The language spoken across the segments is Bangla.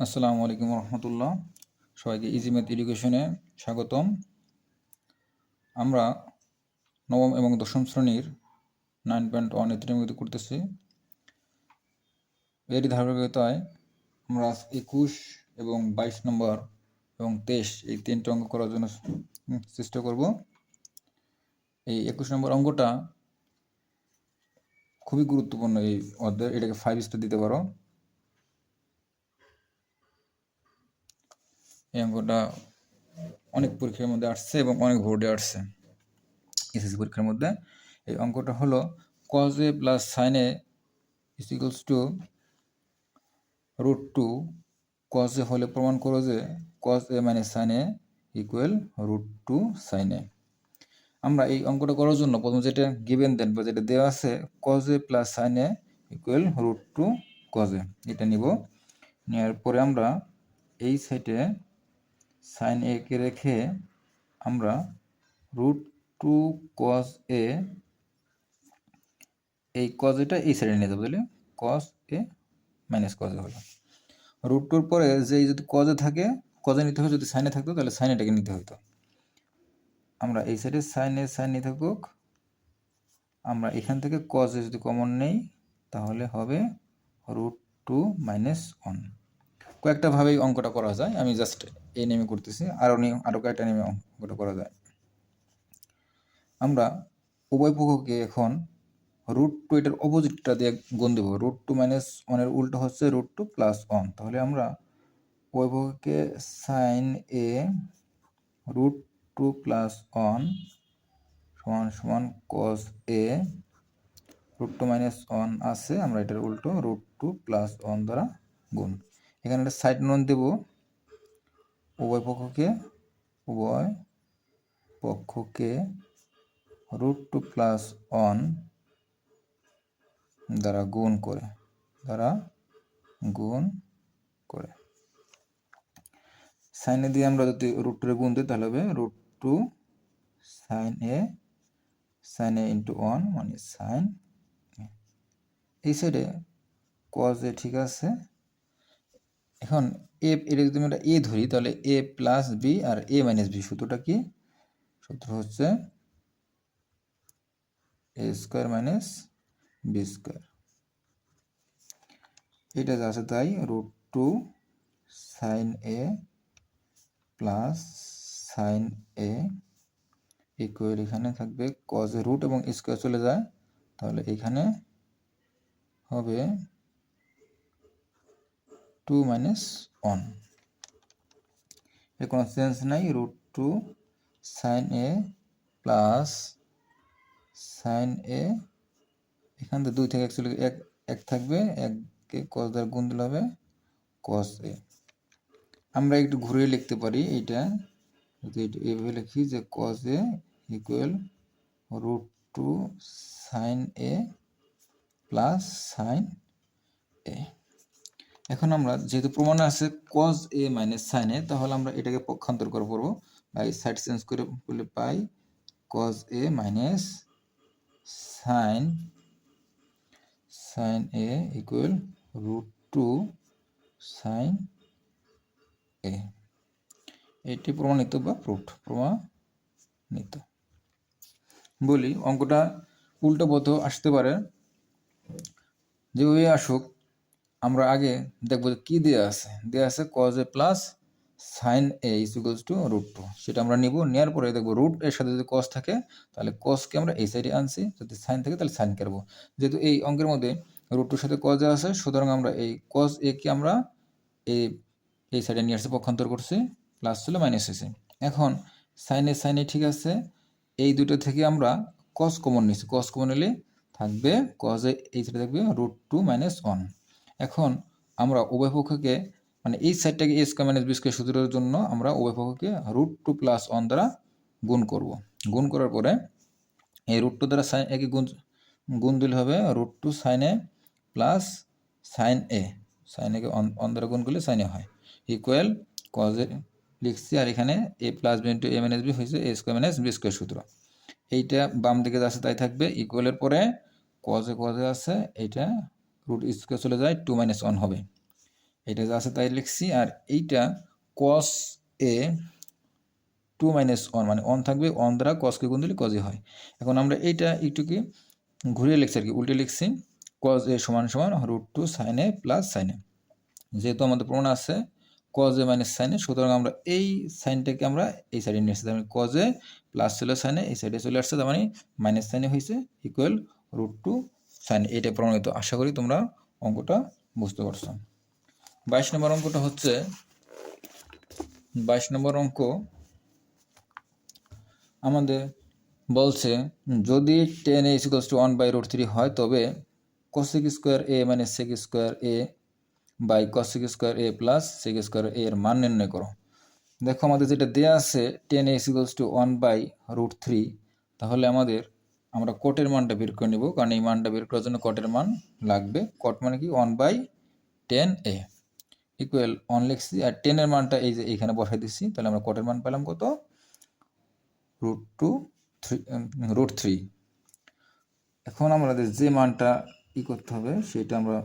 আসসালামু আলাইকুম রহমতুল্লাহ। সবাইকে ইজি ম্যাথ এডুকেশনে স্বাগতম। আমরা নবম এবং দশম শ্রেণির নাইন পয়েন্ট ওয়ান এতে করতেছি। এরই ধারাবাহিকতায় আমরা একুশ এবং বাইশ নম্বর এবং তেইশ এই তিনটে অঙ্ক করার জন্য চেষ্টা করব। এই একুশ নম্বর অঙ্কটা খুবই গুরুত্বপূর্ণ এই অধ্যায়। এটাকে ফাইভ স্টার দিতে পারো। এই অঙ্কটা অনেক পরীক্ষার মধ্যে আসছে এবং অনেক বোর্ডে আসছে। এসএসসি পরীক্ষার মধ্যে। এই অঙ্কটা হলো cos A plus sine A to root two cos A হলে প্রমাণ করো যে কজ এ মানে sine A equal root two sine A আমরা এই অঙ্কটা করার জন্য প্রথম যেটা গিভেন দেন বা যেটা দেওয়া আছে cos A plus sine A equal root two cos A এটা নিব। নেওয়ার পরে আমরা এই সাইডে সাইন এ কে রেখে আমরা রুট টু কস এ এই কজ এটা এই সাইডে নিয়ে যাব, বুঝলি? কস এ মাইনাস কজ হলো। রুট টুর পরে যে যদি কজে থাকে কজে নিতে হবে, যদি সাইনে থাকতো, তাহলে সাইন এটাকে নিতে হতো আমরা এই সাইডে সাইন সাইন নিতে থাকুক। আমরা এখান থেকে কজে যদি কমন নেই, তাহলে হবে রুট টু মাইনাস ওয়ান কয়েকটা ভাবেই অঙ্কটা করা যায়। আমি জাস্ট এই নেমে করতেছি আরও নিয়ম আরও কয়েকটা নেমে অঙ্কটা করা যায়। আমরা উভয় পক্ষকে এখন রুট টু এটার অপোজিটটা দিয়ে গুণ দেবো। রুট টু মাইনাস ওয়ানের উল্টো হচ্ছে রুট টু প্লাস ওয়ান তাহলে আমরা উভয় পক্ষকে sine A root two plus one সমান সমান cos A root two minus one আছে, আমরা এটার উল্টো রুট টু প্লাস ওয়ান দ্বারা গুণ। এখানে একটা সাইড নন দেব। উভয় পক্ষকে উভয় পক্ষকে রুট টু প্লাস ওয়ান দ্বারা গুণ করে, দ্বারা গুণ করে। সাইনে দিয়ে আমরা যদি রুট টুরে গুণ দিই, তাহলে হবে root two sine A sine A into one মানে সাইন এই সাইডে কজ এ ঠিক আছে। এখন এ এটা যদি আমরা এ ধরি, তাহলে এ প্লাস বি আর এ মাইনাস বি সূত্রটা কি? সূত্র হচ্ছে A square minus B square এটা যা আছে তাই root two sine A plus sine A equal এখানে থাকবে কজ রুট এবং স্কোয়ার চলে যায়। তাহলে এখানে হবে টু মাইনাস ওয়ানের কোনো সেন্স নাই root two sine A plus sine A এখান থেকে দুই থেকে অ্যাকচুয়ালি এক এক থাকবে, এককে কস দ্বারা গুণ দিলে হবে কস এ আমরা একটু ঘুরিয়ে লিখতে পারি এইটা এভাবে লিখি যে cos A equal root two sine A plus sine A এখন আমরা যেহেতু প্রমাণ আছে cos A minus sine A তাহলে আমরা এটাকে পক্ষান্তর করে পড়ব বা এই সাইড চেঞ্জ করে বলে পাই cos A minus sine sine A equal root two sine A এটি প্রমাণিত বা প্রুফ প্রমাণিত। বলি, অঙ্কটা উল্টো পথ আসতে পারে। যেভাবে আসুক আমরা আগে দেখব কি দেওয়া আছে। দেওয়া আছে cos A plus sine A equals to root two সেটা আমরা নিব নেওয়ার পরে দেখব রুট এর সাথে যদি কস থাকে, তাহলে কসকে আমরা এই সাইডে আনছি, যদি সাইন থাকে তাহলে সাইন করব। যেহেতু এই অঙ্কের মধ্যে রুট টুর সাথে কজ আছে, সুতরাং আমরা এই কস এ কে আমরা এই এই সাইডে নিয়ে আসছি পক্ষান্তর করছি প্লাস ছিল মাইনাস হয়েছে। এখন সাইনে সাইনে ঠিক আছে, এই দুটো থেকে আমরা কস কমন নিচ্ছি কস কমন নিলে থাকবে কজে এই সাইডে থাকবে রুট টু মাইনাস ওয়ান এখন আমরা উভয় পক্ষকে মানে এই সাইডটাকে A square minus B square সূত্রের জন্য আমরা উভয় পক্ষকে রুট টু প্লাস ওয়ান দ্বারা গুণ করব। গুণ করার পরে এই রুট টু দ্বারা সাইন একে গুণ গুণ দিলে হবে root two sine A plus sine A sine একে অন দ্বারা গুণ করলে সাইন এ হয়। ইকুয়াল কজে লিখছি আর এখানে A plus B into A minus B হয়েছে A square minus B square সূত্র। এইটা বাম দিকে আছে তাই থাকবে। ইকুয়ালের পরে কজে কজে আছে, এইটা রুট স্কোয়ার চলে যায় টু মাইনাস ওয়ান হবে। এটা যা আছে তাই লিখছি, আর এইটা cos A two minus one মানে অন থাকবে অন দ্বারা কসকে গুণ দিলে কজে হয়। এখন আমরা এইটা একটু ঘুরিয়ে লিখছি আর কি, উল্টে লিখছি কজ এ সমান সমান root two sine A plus sine A যেহেতু আমাদের প্রমাণ আছে কজ এ মাইনাস সাইন সুতরাং আমরা এই সাইনটাকে আমরা এই সাইডে নিয়ে আসছি তার মানে কজ এ প্লাস ছিল সাইনে এই সাইডে চলে আসছে, তার মানে মাইনাস সাইনে হয়েছে ইকুয়াল রুট টু সাইন এইটা প্রমাণিত আশা করি তোমরা অঙ্কটা বুঝতে পারছ। বাইশ নম্বর অঙ্কটা হচ্ছে, বাইশ নম্বর অঙ্ক আমাদের বলছে, যদি tan A equals to one by root three হয়, তবে কোসেক স্কোয়ার এ মানে sec square A by cosec square A plus sec square A এর মান নির্ণয় করো। দেখো আমাদের যেটা দেয়া আছে tan A equals to one by root three তাহলে আমাদের আমরা কোটের মানটা বের করে নেব, কারণ এই মানটা বের করার জন্য কোটের মান লাগবে। কোট মানে কি? One by tan A equal one লিখছি আর টেনের মানটা এই যে এইখানে বসাই দিচ্ছি তাহলে আমরা কোটের মান পেলাম কত? Root two three root three এখন আমাদের যে মানটা ই করতে হবে, সেটা আমরা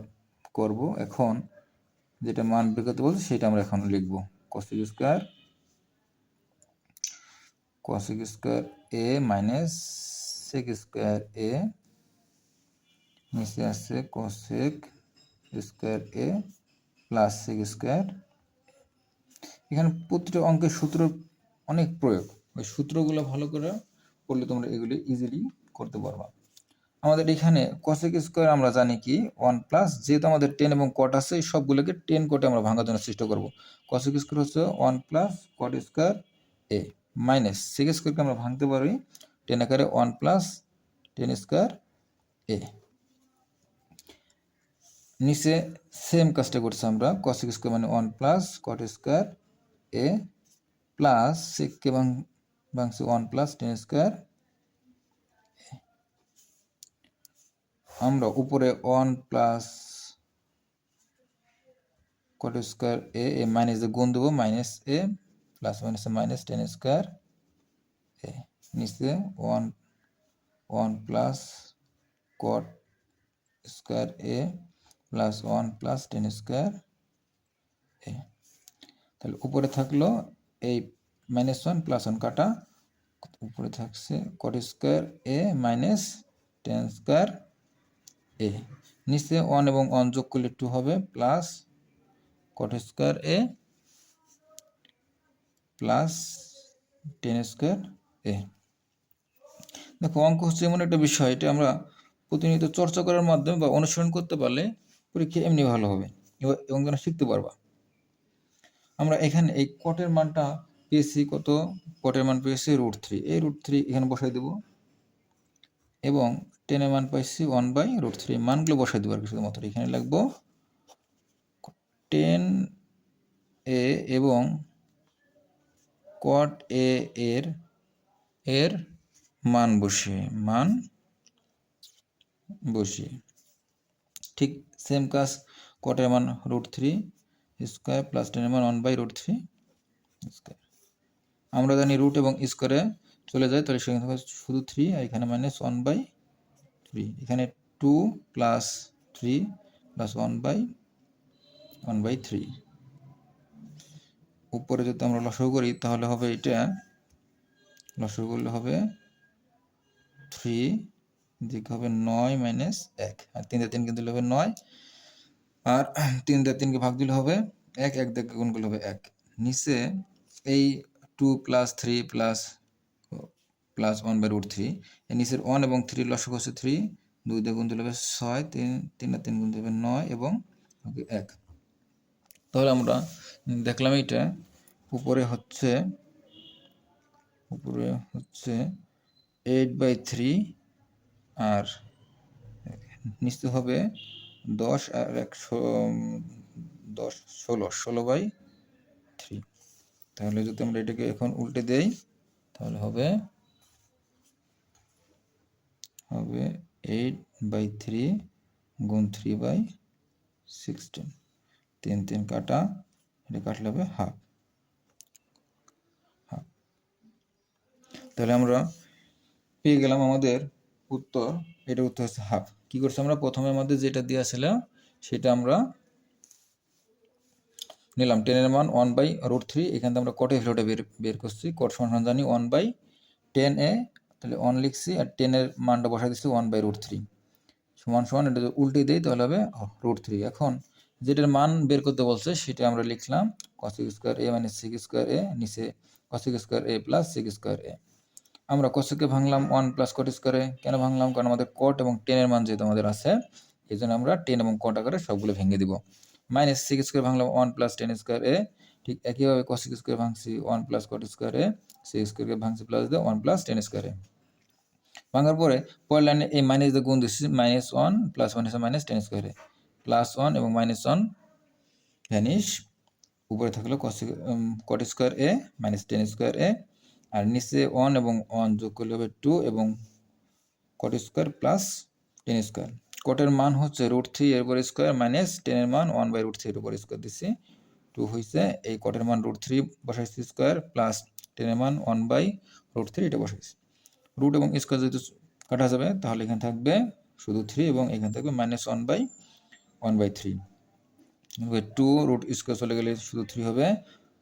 করব। এখন যেটা মান বের করতে বলছে, সেটা আমরা এখন লিখব। Cosec square cosec square A minus sec square A নিচে আছে cosec square A plus sec square এখানে প্রতিটা অঙ্কের সূত্র অনেক প্রয়োগ। ওই সূত্রগুলো ভালো করে পড়লে তোমরা এগুলি ইজিলি করতে পারবা। আমাদের এখানে কসেক স্কোয়ার আমরা জানি কি? ওয়ান প্লাস যেহেতু আমাদের টেন এবং কট আছে, সবগুলোকে টেন কোটে আমরা ভাঙার জন্য চেষ্টা করব। কসেক স্কোয়ার হচ্ছে one plus cot square A minus sec স্কোয়ারকে আমরা ভাঙতে পারি টেন আকারে one plus tan square A. নিচে সেম কাজটা করছি আমরা কসেক স্কোয়ার মানে one plus cot square A plus সেককে ভাঙ, ভাঙছে ওয়ান প্লাস টেন স্কোয়ার আমরা উপরে one plus cot square A A minus গুণ দেবো minus A plus minus minus tan square A. নিচে one one plus cot square A plus one plus tan square A তাহলে উপরে থাকল এই মাইনাস ওয়ান প্লাস ওয়ান কাটা, উপরে থাকছে cot square A minus tan square A নিচে ওয়ান এবং ওয়ান যোগ করলে টু হবে plus cot square A plus tan square A দেখো, অঙ্ক হচ্ছে এমন একটা বিষয়, এটা আমরা প্রতিনিয়ত চর্চা করার মাধ্যমে বা অনুসরণ করতে পারলে পরীক্ষা এমনি ভালো হবে এবং যেন শিখতে পারবা। আমরা এখানে এই কটের মানটা পেয়েছি কত? কটের মান পেয়েছি রুট থ্রি এই রুট থ্রি এখানে বসাই দেব। এবং টেনের মান পাইছি ওয়ান বাই রুট থ্রি মানগুলো বসাই দেবো আর কি শুধুমাত্র এখানে লাগবো টেন এ এবং কট এ এর এর মান বসিয়ে মান বসিয়ে। ঠিক সেম কাজ কটের মান রুট থ্রি স্কোয়ার প্লাস টেনের মান one by root three square আমরা জানি রুট এবং স্কোয়ারে চলে যায়, তাহলে সেখানে শুধু থ্রি আর এখানে মাইনাস ওয়ান বাই থ্রি এখানে two plus three plus one by one by three উপরে যদি আমরা লসও করি, তাহলে হবে এটা লসও করলে হবে থ্রি দিক হবে নয় মাইনাস এক। আর তিন তিন কিন্তু হবে নয়। আর তিন তিনকে ভাগ দিলে হবে এক এক দিকে গুণ করলে হবে এক। নিচে এই two plus three plus plus one by root three এর নিচের ওয়ান এবং থ্রি লসক হচ্ছে থ্রি দুই দিয়ে গুণ দিলে হবে ছয়, তিন তিন আর তিন গুণ দিলে হবে নয় এবং এক। তাহলে আমরা দেখলাম এইটা, উপরে হচ্ছে উপরে হচ্ছে এইট বাই থ্রি আর নিচে হবে দশ আর একশো দশ, ষোলো ষোলো বাই থ্রি তাহলে যদি আমরা এটাকে এখন উল্টে দেই, তাহলে হবে হবে এইট বাই থ্রি গুণ থ্রি বাই সিক্সটিন তিন তিন কাটা, এটা কাটলে হবে হাফ হাফ তাহলে আমরা পেয়ে গেলাম আমাদের উত্তর। এটা উত্তর হচ্ছে হাফ কি করছি আমরা? প্রথমে আমাদের যেটা দেওয়া ছিল, সেটা আমরা নিলাম। টেনের মান ওয়ান বাই রুট থ্রি এখান থেকে আমরা কটের ভ্যালুটা বের বের করছি। কট সমান জানি ওয়ান বাই টেন এ, তাহলে ওয়ান লিখছি আর টেনের মানটা বসাই দিচ্ছি ওয়ান বাই রুট থ্রি সমান সমান, এটা যদি উল্টে দিই তাহলে হবে রুট থ্রি এখন যেটার মান বের করতে বলছে, সেটা আমরা লিখলাম cosec square A minus sec square A নিচে cosec square A plus sec square A আমরা কসিককে ভাঙলাম ওয়ান প্লাস কট স্কোয়ারে কেন ভাঙলাম? কারণ আমাদের কট এবং টেনের মান যেহেতু আমাদের আছে, এই জন্য আমরা টেন এবং কট আকারে সবগুলো ভেঙে দিব। Minus sec square ভাঙলাম one plus tan square A. ঠিক একইভাবে cosec square ভাঙছি one plus cot square A. Sec স্কোয়ারকে ভাঙছি প্লাস দিয়ে ওয়ান প্লাস টেন স্কোয়ার ভাঙার পরে পরের লাইনে এই মাইনাস দিয়ে গুণ দিচ্ছি minus one plus minus minus tan স্কোয়ারে প্লাস ওয়ান এবং মাইনাস ওয়ান ভ্যানিশ উপরে থাকল cosec cot square A minus tan square A. আর নিচে ওয়ান এবং ওয়ান যোগ করলে হবে টু এবং cot square plus tan square কটের মান হচ্ছে রুট থ্রি এর উপর স্কোয়ার মাইনাস টেনের মান ওয়ান বাই রুট থ্রি এর উপর স্কোয়ার দিচ্ছি। টু হয়েছে এই কটের মান রুট থ্রি বসাইছি স্কোয়ার প্লাস টেনের মান ওয়ান বাই রুট থ্রি এটা বসাইছি। রুট এবং স্কোয়ার যেহেতু কাটা যাবে, তাহলে এখানে থাকবে শুধু থ্রি এবং এখানে থাকবে minus one by one by three two root square চলে গেলে শুধু থ্রি হবে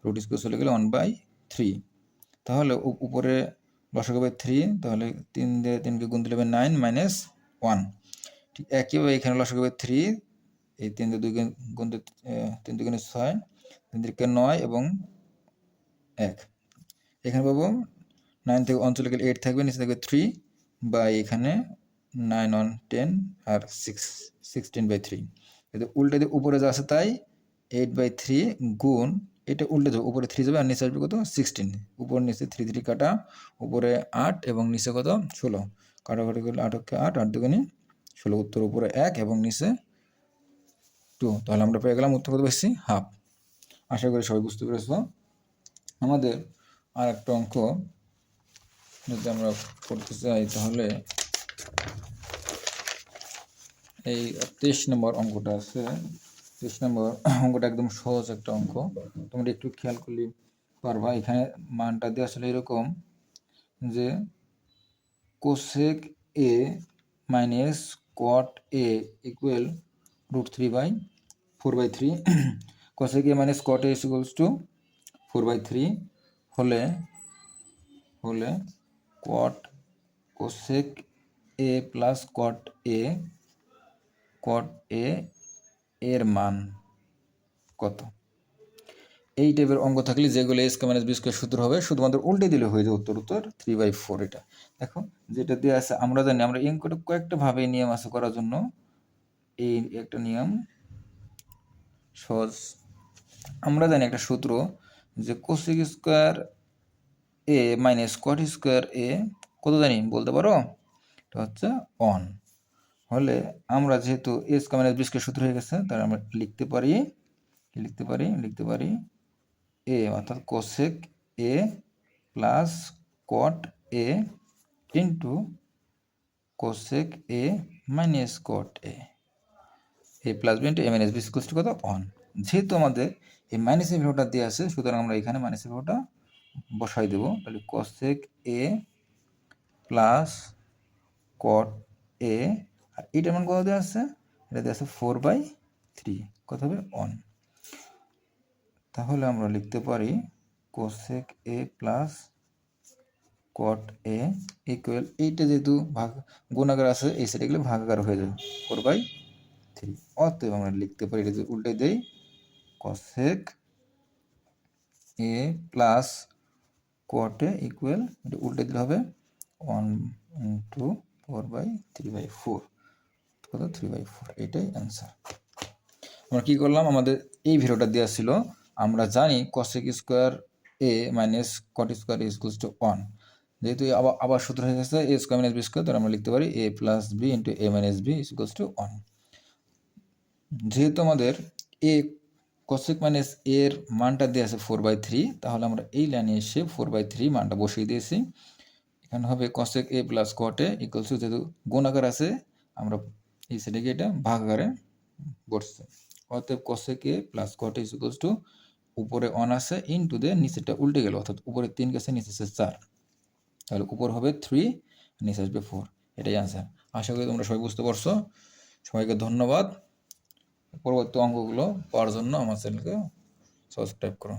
রুট স্কোয়ার চলে গেলে ওয়ান বাই থ্রি তাহলে উপরে লসক হবে থ্রি তাহলে তিন দিয়ে তিনকে গুণ দিলে হবে নাইন মাইনাস ওয়ান ঠিক একইভাবে এখানে লসক হবে থ্রি এই তিন দিয়ে দুই গুণ- তিন দুগুণে ছয়, তিন দিকে নয় এবং এক। এখানে পাবো নাইন থেকে ওয়ান চলে গেলে এইট থাকবে, নিচে থাকবে থ্রি বাই এখানে নাইন ওয়ান টেন আর সিক্স সিক্সটিন বাই থ্রি উল্টে দিয়ে উপরে যা আছে তাই এইট বাই থ্রি গুণ এটা উল্টে যাবে উপরে থ্রি যাবে আর নিচে আসবে কত? সিক্সটিন উপর, নিচে থ্রি থ্রি কাটা, উপরে আট এবং নিচে কত? ষোলো। কাটাকাটি করলে আট আট আট দুগুণে ষোলো। উত্তর উপরে এক এবং নিচে টু তাহলে আমরা পেয়ে গেলাম উত্তর কত বেশি হাফ আশা করি সবাই বুঝতে পেরেছ। আমাদের আর একটা অঙ্ক, যদি আমরা করতে চাই তাহলে এই তেইশ নম্বর অঙ্কটা আছে। তেইশ নম্বর অঙ্কটা একদম সহজ একটা অঙ্ক। তোমরা একটু খেয়াল করলে পারবা, এখানে মানটা দিয়ে আসলে এরকম যে cosec A minus cot A equal root three by four by three cosec A minus cot A equals two four by three হলে হলে কট কোসেক এ প্লাস কট এ কট এ এর মান কত? এই টাইপের অঙ্গ থাকলে যেগুলো এস মাইনাস বি স্কোয়ার সূত্র হবে, শুধুমাত্র উল্টে দিলে হয়ে যায় উত্তর উত্তর থ্রি বাই ফোর এটা। দেখো, যেটা দেওয়া আছে, আমরা জানি, আমরা অঙ্কটা কয়েকটা ভাবে নিয়ম আছে করার জন্য। এই একটা নিয়ম, সহজ। আমরা জানি একটা সূত্র যে cosec square A minus cot square A কত জানি, বলতে পারো? এটা হচ্ছে অন হলে আমরা যেহেতু এস মাইনাস বি স্কোয়ার সূত্র হয়ে গেছে, তাহলে আমরা লিখতে পারি লিখতে পারি? লিখতে পারি এ অর্থাৎ cosec A plus cot A into cosec A minus cot A A plus B into A minus B two কত? অন যেহেতু আমাদের এই মাইনাসের ভ্যালুটা দেওয়া আছে, সুতরাং আমরা এখানে মাইনাসের ভ্যালুটা বসাই দেবো। তাহলে কোসেক এ প্লাস কট এ আর এইটার মান কত দেওয়া আছে? এটা দেওয়া আছে ফোর বাই থ্রি কত হবে? অন তাহলে আমরা লিখতে পারি cosec A plus cot A equal এইটা যেহেতু ভাগ, গুণাকার আছে, এই সাইডে গেলে ভাগাকার হয়ে যাবে। ফোর বাই থ্রি অতএব আমরা লিখতে পারি, এটা যদি উল্টে দেই cosec A plus cot A equal এটা উল্টে দিলে হবে one two four by three by four কত থ্রি বাই ফোর এটাই অ্যান্সার আমরা কি করলাম? আমাদের এই ভিডিওটা দেওয়া ছিল, আমরা জানি cosec square A minus cot square equals to one যেহেতু আবার আবার সূত্র হয়ে গেছে A square minus B square তাহলে আমরা লিখতে পারি A plus B into A minus B equals to one যেহেতু আমাদের এ কসেক মাইনাস এর মানটা দেওয়া আছে ফোর বাই থ্রি তাহলে আমরা এই লাইনে এসে ফোর বাই থ্রি মানটা বসিয়ে দিয়েছি। এখানে হবে cosec A plus cot A equals to যেহেতু গুণাকার আছে, আমরা এই গিয়ে এটা ভাগ আকারে বসছে অতএব cosec A plus cot A equals to উপরে অন আছে ইন টু দে নিচেটা উল্টে গেল, অর্থাৎ উপরে তিন গেছে নিচে আছে চার। তাহলে উপর হবে থ্রি নিচে আসবে ফোর এটাই আনসার আশা করি তোমরা সবাই বুঝতে পারছ। সবাইকে ধন্যবাদ। পরবর্তী অঙ্কগুলো পাওয়ার জন্য আমার চ্যানেলকে সাবস্ক্রাইব করো।